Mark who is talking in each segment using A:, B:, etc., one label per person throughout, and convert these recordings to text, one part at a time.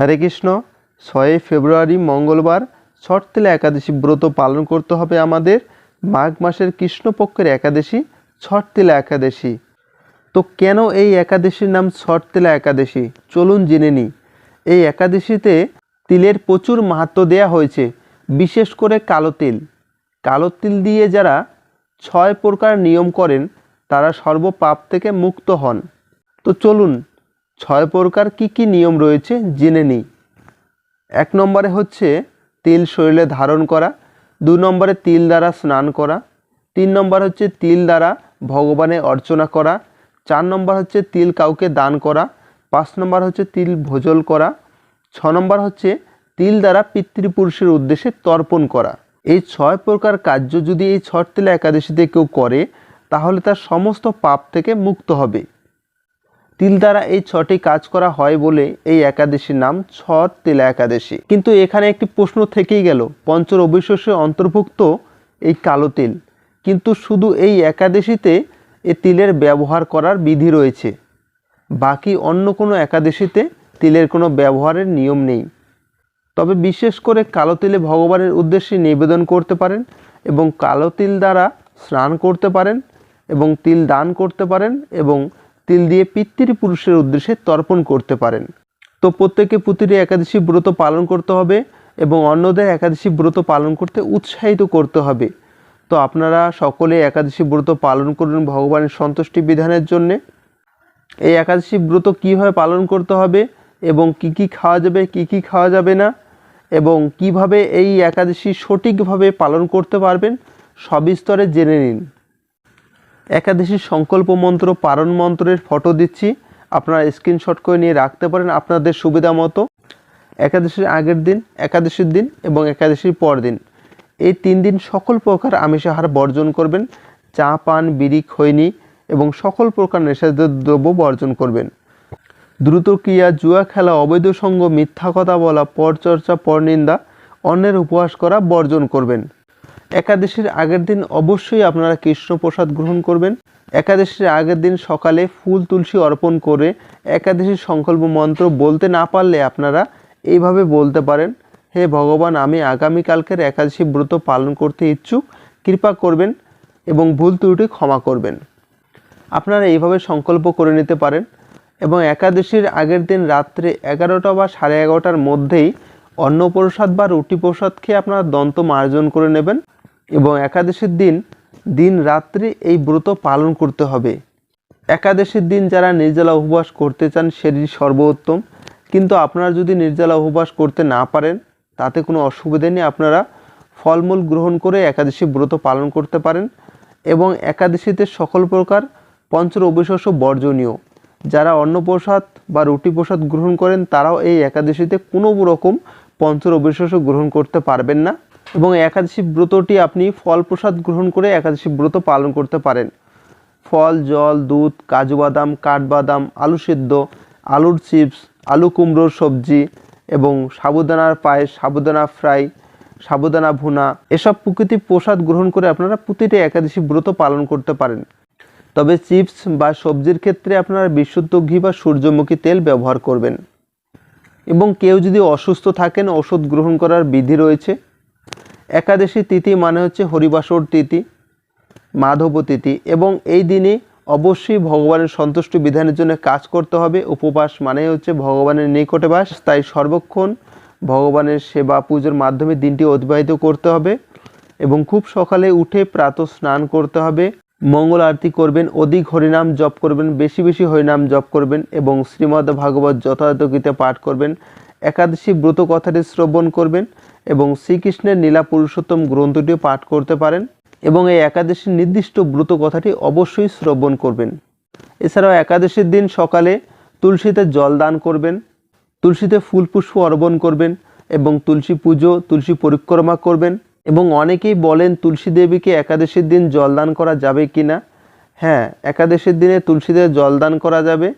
A: হরে কৃষ্ণ, ছয়ই ফেব্রুয়ারি, মঙ্গলবার, ছটতেলা একাদশী ব্রত পালন করতে হবে আমাদের। মাঘ মাসের কৃষ্ণপক্ষের একাদশী, ছটতেলা একাদশী। তো কেন এই একাদশীর নাম ছটতেলা একাদশী? চলুন জেনে নিই। এই একাদশীতে তিলের প্রচুর মাহাত্ম দেয়া হয়েছে, বিশেষ করে কালো তিল। কালো তিল দিয়ে যারা ছয় প্রকার নিয়ম করেন, তারা সর্বপাপ থেকে মুক্ত হন। তো চলুন ছয় প্রকার কি কি নিয়ম রয়েছে জেনে নিই। এক নম্বরে হচ্ছে তিল শরীরে ধারণ করা, দু নম্বরে তিল দ্বারা স্নান করা, তিন নম্বর হচ্ছে তিল দ্বারা ভগবানে অর্চনা করা, চার নম্বর হচ্ছে তিল কাউকে দান করা, পাঁচ নম্বর হচ্ছে তিল ভোজল করা, ছ নম্বর হচ্ছে তিল দ্বারা পিতৃপুরুষের উদ্দেশ্যে তর্পণ করা। এই ছয় প্রকার কার্য যদি এই ছট তিলা একাদশীতে কেউ করে, তাহলে তার সমস্ত পাপ থেকে মুক্ত হবে। তিল দ্বারা এই ছটি কাজ করা হয় বলে এই একাদশীর নাম ছট তিলা একাদশী। কিন্তু এখানে একটি প্রশ্ন থেকেই গেল পঞ্চ রবিশস্যে অন্তর্ভুক্ত এই কালো তিল। কিন্তু শুধু এই একাদশীতে এ তিলের ব্যবহার করার বিধি রয়েছে। বাকি অন্য কোনো একাদশীতে তিলের কোনো ব্যবহারের নিয়ম নেই। তবে বিশেষ করে কালো তিলে ভগবানের উদ্দেশ্যে নিবেদন করতে পারেন এবং কালো তিল দ্বারা স্নান করতে পারেন এবং তিল দান করতে পারেন এবং তিল দিয়ে পিতৃপুরুষের উদ্দেশ্যে তর্পণ করতে পারেন। তো প্রত্যেকে প্রতিটি একাদশী ব্রত পালন করতে হবে এবং অন্যদের একাদশী ব্রত পালন করতে উৎসাহিত করতে হবে। তো আপনারা সকলে একাদশী ব্রত পালন করুন ভগবানের সন্তুষ্টি বিধানের জন্যে। এই একাদশী ব্রত কীভাবে পালন করতে হবে এবং কি কি খাওয়া যাবে, কি কি খাওয়া যাবে না, এবং কীভাবে এই একাদশী সঠিকভাবে পালন করতে পারবেন সবিস্তরে জেনে নিন। একাদশীর সংকল্প মন্ত্র, পারণ মন্ত্রের ফটো দিচ্ছি। আপনারা স্ক্রিনশট করে নিয়ে রাখতে পারেন আপনাদের সুবিধা মতো। একাদশীর আগের দিন, একাদশীর দিন এবং একাদশীর পর দিন। এই তিন দিন সকল প্রকার আমিষাহার বর্জন করবেন। চা, পান, বিড়ি, খৈনি এবং সকল প্রকার নেশাজাত দ্রব্য বর্জন করবেন। দ্রুত ক্রিয়া, জুয়া খেলা, অবৈধ সঙ্গ, মিথ্যা কথা বলা, পরচর্চা, পরনিন্দা, অন্যের উপহাস করা বর্জন করবেন। একাদশীর আগের দিন অবশ্যই আপনারা কৃষ্ণ প্রসাদ গ্রহণ করবেন। একাদশীর আগের দিন সকালে ফুল তুলসী অর্পণ করে একাদশীর সংকল্প মন্ত্র বলতে না পারলে আপনারা এইভাবে বলতে পারেন, হে ভগবান, আমি আগামীকালকের একাদশী ব্রত পালন করতে ইচ্ছুক। কৃপা করবেন এবং ভুল ত্রুটি ক্ষমা করবেন। আপনারা এইভাবে সংকল্প করে নিতে পারেন এবং একাদশীর আগের দিন রাত্রে এগারোটা বা সাড়ে এগারোটার মধ্যেই অন্নপ্রসাদ বা রুটি প্রসাদ খেয়ে আপনারা দন্ত মার্জন করে নেবেন। এবং একাদশীর দিন দিন রাত্রি এই ব্রত পালন করতে হবে। একাদশীর দিন যারা নির্জলা উপবাস করতে চান, সেটি সর্বোত্তম। কিন্তু আপনারা যদি নির্জলা উপবাস করতে না পারেন, তাতে কোনো অসুবিধা নেই। আপনারা ফলমূল গ্রহণ করে একাদশী ব্রত পালন করতে পারেন এবং একাদশীতে সকল প্রকার পঞ্চ অবিশস্য বর্জনীয়। যারা অন্নপ্রসাদ বা রুটি প্রসাদ গ্রহণ করেন, তারাও এই একাদশীতে কোনো রকম পঞ্চ অবিশস্য গ্রহণ করতে পারবেন না এবং একাদশী ব্রতটি আপনি ফল প্রসাদ গ্রহণ করে একাদশী ব্রত পালন করতে পারেন। ফল, জল, দুধ, কাজু বাদাম, কাঠবাদাম, আলু সিদ্ধ, আলুর চিপস, আলু কুমড়োর সবজি এবং সাবুদানার পায়েস, সাবুদানা ফ্রাই, সাবুদানা ভুনা, এসব প্রকৃতি প্রসাদ গ্রহণ করে আপনারা প্রতিটি একাদশী ব্রত পালন করতে পারেন। তবে চিপস বা সবজির ক্ষেত্রে আপনারা বিশুদ্ধ ঘি বা সূর্যমুখী তেল ব্যবহার করবেন। এবং কেউ যদি অসুস্থ থাকেন, ওষুধ গ্রহণ করার বিধি রয়েছে। একাদশী তিথি মানে হচ্ছে হরিবাসর তিথি, মাধব তিথি এবং এই দিনে অবশ্যই ভগবানের সন্তুষ্ট বিধানের জন্য কাজ করতে হবে। উপবাস মানে হচ্ছে ভগবানের নিকটে বাস, তাই সর্বক্ষণ ভগবানের সেবা পুজোর মাধ্যমে দিনটি অতিবাহিত করতে হবে এবং খুব সকালে উঠে প্রাত স্নান করতে হবে। মঙ্গল আরতি করবেন, অধিক হরিনাম জপ করবেন, বেশি বেশি হরিনাম জপ করবেন এবং শ্রীমদ্ ভাগবত যথাযথ গীতে পাঠ করবেন, একাদশী ব্রত কথাটি শ্রবণ করবেন এবং শ্রীকৃষ্ণের নীলা পুরুষোত্তম গ্রন্থটিও পাঠ করতে পারেন এবং এই একাদশীর নির্দিষ্ট ব্রত কথাটি অবশ্যই শ্রবণ করবেন। এছাড়াও একাদশীর দিন সকালে তুলসীতে জল দান করবেন, তুলসীতে ফুল পুষ্প অর্পণ করবেন এবং তুলসী পুজো, তুলসী পরিক্রমা করবেন এবং অনেকেই বলেন তুলসী দেবীকে একাদশীর দিন জলদান করা যাবে কি না হ্যাঁ একাদশীর দিনে তুলসীদের জলদান করা যাবে,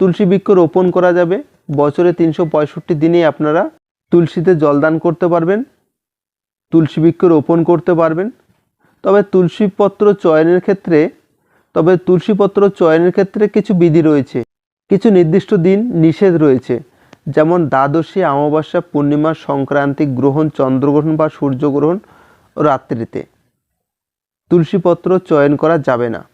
A: তুলসী বৃক্ষ রোপণ করা যাবে। বছরে তিনশো পঁয়ষট্টি দিনেই আপনারা তুলসীতে জলদান করতে পারবেন, তুলসী বৃক্ষ রোপণ করতে পারবেন। তবে তুলসীপত্র চয়নের ক্ষেত্রে, তবে তুলসীপত্র চয়নের ক্ষেত্রে কিছু বিধি রয়েছে, কিছু নির্দিষ্ট দিন নিষেধ রয়েছে। যেমন দ্বাদশী অমাবস্যা, পূর্ণিমা, সংক্রান্তি, গ্রহণ, চন্দ্রগ্রহণ বা সূর্যগ্রহণ রাত্রিতে। তুলসীপত্র চয়ন করা যাবে না।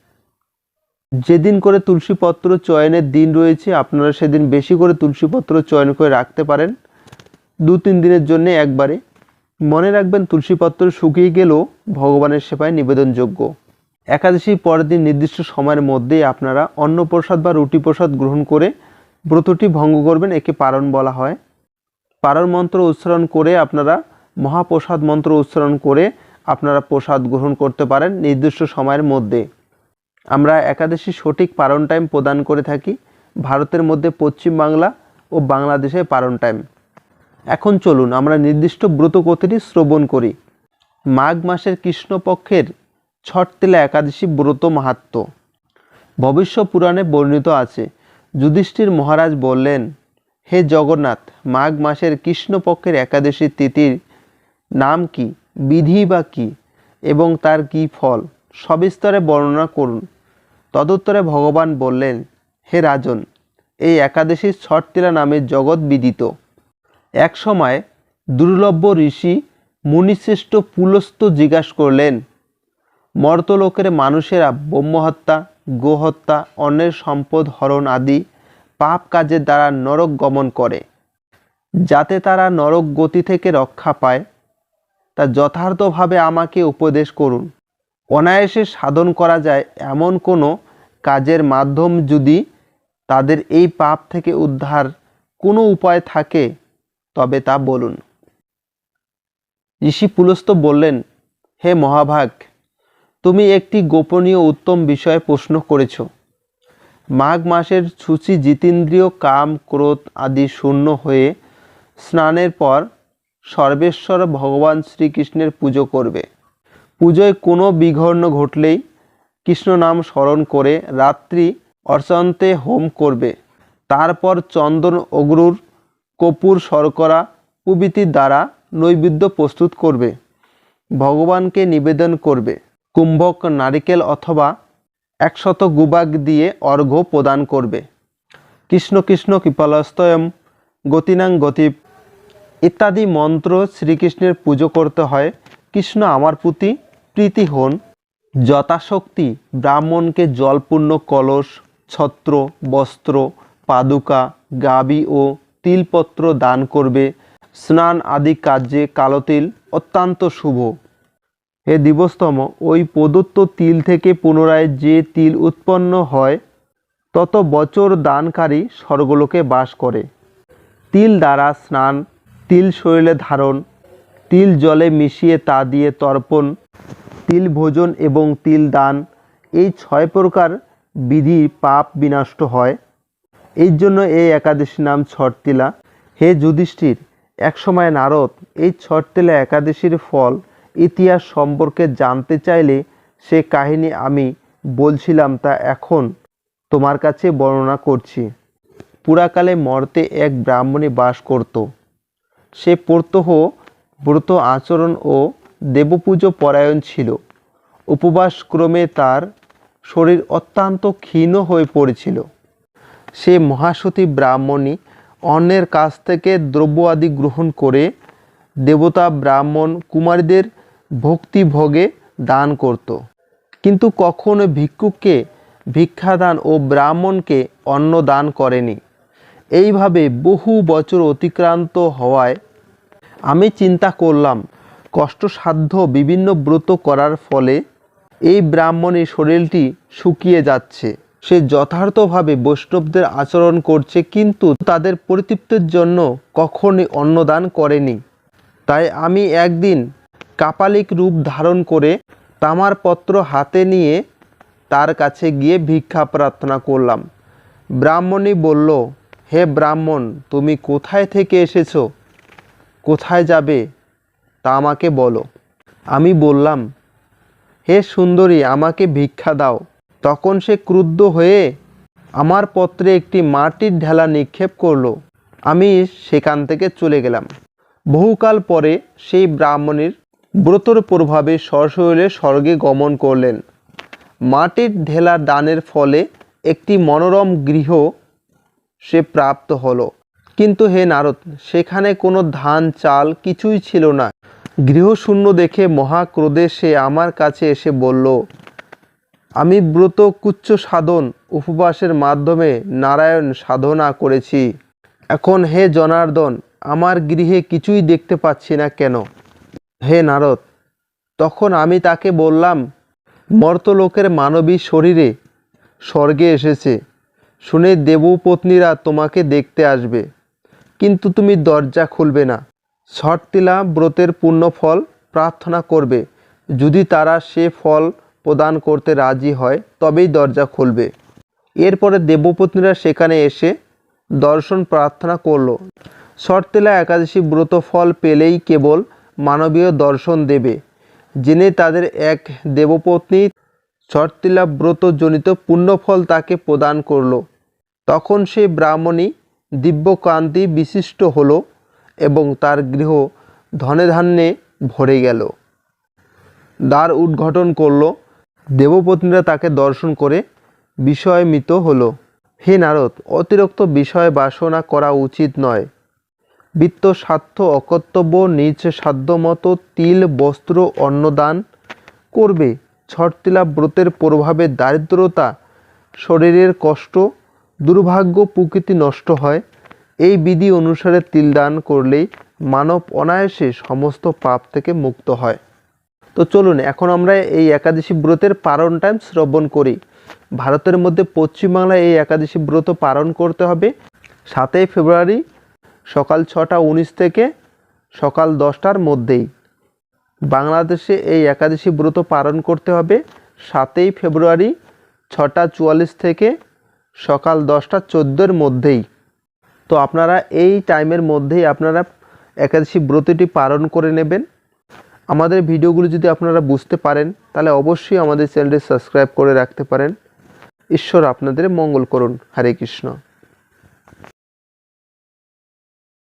A: যেদিন করে তুলসীপত্র চয়নের দিন রয়েছে, আপনারা সেদিন বেশি করে তুলসীপত্র চয়ন করে রাখতে পারেন। দু তিন দিনের জন্য একবারে। মনে রাখবেন, তুলসীপত্র শুকিয়ে গেলেও ভগবানের সেবায় নিবেদনযোগ্য। একাদশীর পরের দিন নির্দিষ্ট সময়ের মধ্যেই আপনারা অন্নপ্রসাদ বা রুটি প্রসাদ গ্রহণ করে ব্রতটি ভঙ্গ করবেন, একে পারণ বলা হয়। পারণ মন্ত্র উচ্চারণ করে আপনারা মহাপ্রসাদ মন্ত্র উচ্চারণ করে আপনারা প্রসাদ গ্রহণ করতে পারেন নির্দিষ্ট সময়ের মধ্যে। আমরা একাদশী সঠিক পারণ টাইম প্রদান করে থাকি, ভারতের মধ্যে পশ্চিম বাংলা ও বাংলাদেশে পারণ টাইম এখন চলুন আমরা নির্দিষ্ট ব্রত কথিটি শ্রবণ করি। মাঘ মাসের কৃষ্ণপক্ষের ছটতেলা একাদশী ব্রত মাহাত্ম। ভবিষ্য পুরাণে বর্ণিত আছে, যুধিষ্ঠির মহারাজ বললেন, হে জগন্নাথ, মাঘ মাসের কৃষ্ণপক্ষের একাদশী তিথির নাম কি, বিধি বা কি, এবং তার কি ফল সবিস্তরে বর্ণনা করুন। তদুত্তরে ভগবান বললেন, হে রাজন, এই একাদশীর ছটতিলা নামে জগৎ বিদিত। এক সময় দুর্লভ্য ঋষি মুনিশ্রেষ্ঠ পুলস্ত জিজ্ঞাসা করলেন, মর্তলোকের মানুষেরা ব্রহ্মহত্যা, গোহত্যা, অন্যের সম্পদ হরণ আদি পাপ কাজের দ্বারা নরক গমন করে। যাতে তারা নরক গতি থেকে রক্ষা পায় তা যথার্থভাবে আমাকে উপদেশ করুন। অনায়াসে সাধন করা যায় এমন কোনো কাজের মাধ্যম যদি তাদের এই পাপ থেকে উদ্ধার কোনো উপায় থাকে, তবে তা বলুন। ঋষি পুলস্ত বললেন, হে মহাভাগ, তুমি একটি গোপনীয় উত্তম বিষয়ে প্রশ্ন করেছ। মাঘ মাসের ছুচি জিতেন্দ্রীয়, কাম, ক্রোধ আদি শূন্য হয়ে স্নানের পর সর্বেশ্বর ভগবান শ্রীকৃষ্ণের পুজো করবে। পুজোয় কোনো বিঘ্ন ঘটলেই কৃষ্ণ নাম স্মরণ করে রাত্রি অর্চন্তে হোম করবে। তারপর চন্দন, অগ্রুর, কপুর, শর্করা প্রভৃতির দ্বারা নৈবেদ্য প্রস্তুত করবে। ভগবানকে নিবেদন করবে। কুম্ভক, নারিকেল অথবা একশত গুবাগ দিয়ে অর্ঘ্য প্রদান করবে। কৃষ্ণ কৃষ্ণ কৃপালস্তয়ম, গতিনাং গতি ইত্যাদি মন্ত্র শ্রীকৃষ্ণের পুজো করতে হয়। কৃষ্ণ আমার প্রতি প্রীতি হন। যথাশক্তি ব্রাহ্মণকে জলপূর্ণ কলস, ছত্র, বস্ত্র, পাদুকা, গাবি ও তিলপত্র দান করবে। স্নান আদি কার্যে কালো তিল অত্যন্ত শুভ। হে দিবসতম, ওই প্রদত্ত তিল থেকে পুনরায় যে তিল উৎপন্ন হয়, তত বছর দানকারী স্বর্গলোকে বাস করে। তিল দ্বারা স্নান তিল শরীরে ধারণ, তিল জলে মিশিয়ে তা দিয়ে তর্পণ, তিল ভোজন এবং তিল দান, এই ছয় প্রকার বিধি পাপ বিনষ্ট হয়। এই জন্য এই একাদশী নাম ছটতিলা। হে যুধিষ্ঠির, একসময় নারদ এই ছটতিলা একাদশীর ফল, ইতিহাস সম্পর্কে জানতে চাইলে সে কাহিনী আমি বলছিলাম তা এখন তোমার কাছে বর্ণনা করছি। পুরাকালে মর্তে এক ব্রাহ্মণী বাস করত। সে প্রত্যহ ব্রত আচরণ ও দেবপুজো পরায়ণ ছিল। উপবাসক্রমে তার শরীর অত্যন্ত ক্ষীণ হয়ে পড়েছিল। সে মহাসতী ব্রাহ্মণী অন্যের কাছ থেকে দ্রব্য আদি গ্রহণ করে দেবতা ব্রাহ্মণ কুমারীদের ভক্তিভোগে দান করত। কিন্তু কখনো ভিক্ষুককে ভিক্ষাদান ও ব্রাহ্মণকে অন্ন দান করেনি। এইভাবে বহু বছর অতিক্রান্ত হওয়ায় আমি চিন্তা করলাম, কষ্টসাধ্য বিভিন্ন ব্রত করার ফলে এই ব্রাহ্মণের শরীরটি শুকিয়ে যাচ্ছে। সে যথার্থভাবে বৈষ্ণবদের আচরণ করছে, কিন্তু তাদের পরিতৃপ্তির জন্য কখনই অন্নদান করেনি। তাই আমি একদিন কাপালিক রূপ ধারণ করে তামার পত্র হাতে নিয়ে তার কাছে গিয়ে ভিক্ষা প্রার্থনা করলাম। ব্রাহ্মণী বলল, হে ব্রাহ্মণ, তুমি কোথায় থেকে এসেছ? কোথায় যাবে তা আমাকে বলো। আমি বললাম, হে সুন্দরী, আমাকে ভিক্ষা দাও। তখন সে ক্রুদ্ধ হয়ে আমার পত্রে একটি মাটির ঢেলা নিক্ষেপ করল। আমি সেখান থেকে চলে গেলাম। বহুকাল পরে সেই ব্রাহ্মণীর ব্রতর প্রভাবে সশরীরে স্বর্গে গমন করলেন। মাটির ঢেলা দানের ফলে একটি মনোরম গৃহ সে প্রাপ্ত হলো। কিন্তু হে নারদ, সেখানে কোনো ধান, চাল কিছুই ছিল না। গৃহশূন্য দেখে মহাক্রোধে সে আমার কাছে এসে বলল, আমি ব্রত কুচ্চ সাধন উপবাসের মাধ্যমে নারায়ণ সাধনা করেছি। এখন হে জনার্দন, আমার গৃহে কিছুই দেখতে পাচ্ছি না কেন? হে নারদ, তখন আমি তাকে বললাম, মর্তলোকের মানবী শরীরে স্বর্গে এসেছে। শুনে দেবপত্নীরা তোমাকে দেখতে আসবে। কিন্তু তুমি দরজা খুলবে না। ছটতিলা ব্রতের পূর্ণ ফল প্রার্থনা করবে। যদি তারা সে ফল প্রদান করতে রাজি হয়, তবেই দরজা খুলবে। এরপরে দেবপত্নীরা সেখানে এসে দর্শন প্রার্থনা করল। শর্তেলা একাদশী ব্রত ফল পেলেই কেবল মানবীয় দর্শন দেবে। জেনে তাদের এক দেবপত্নী, শর্তিলা ব্রত জনিত পুণ্যফল তাকে প্রদান করল। তখন সে ব্রাহ্মণী দিব্যকান্তি বিশিষ্ট হল এবং তার গৃহ ধনে ধান্যে ভরে গেল। দ্বার উদ্ঘাটন করল। দেবপত্নীরা তাকে দর্শন করে বিষয় বিষয়মিত হলো। হে নারদ, অতিরিক্ত বিষয় বাসনা করা উচিত নয়। বৃত্ত স্বার্থ অকর্তব্য, নিজ সাধ্যমতো তিল, বস্ত্র, অন্নদান করবে। ছটতিলা ব্রতের প্রভাবে দারিদ্রতা, শরীরের কষ্ট দুর্ভাগ্য প্রকৃতি নষ্ট হয়। এই বিধি অনুসারে তিল দান করলেই মানব অনায়াসে সমস্ত পাপ থেকে মুক্ত হয়। তো চলুন, এখন আমরা এই একাদশী ব্রতের পালন টাইম শ্রবণ করি। ভারতের মধ্যে পশ্চিমবাংলায় এই একাদশী ব্রত পালন করতে হবে। সাতই ফেব্রুয়ারি সকাল ছটা উনিশ থেকে সকাল দশটার মধ্যেই। বাংলাদেশে এই একাদশী ব্রত পালন করতে হবে। সাতই ফেব্রুয়ারি ছটা চুয়াল্লিশ থেকে সকাল দশটা চোদ্দোর মধ্যেই। তো আপনারা এই টাইমের মধ্যেই আপনারা একাদশী ব্রতটি পালন করে নেবেন। আমাদের ভিডিওগুলো যদি আপনারা বুঝতে পারেন, তাহলে অবশ্যই আমাদের চ্যানেলটি সাবস্ক্রাইব করে রাখতে পারেন। ঈশ্বর আপনাদের মঙ্গল করুন। হরে কৃষ্ণ।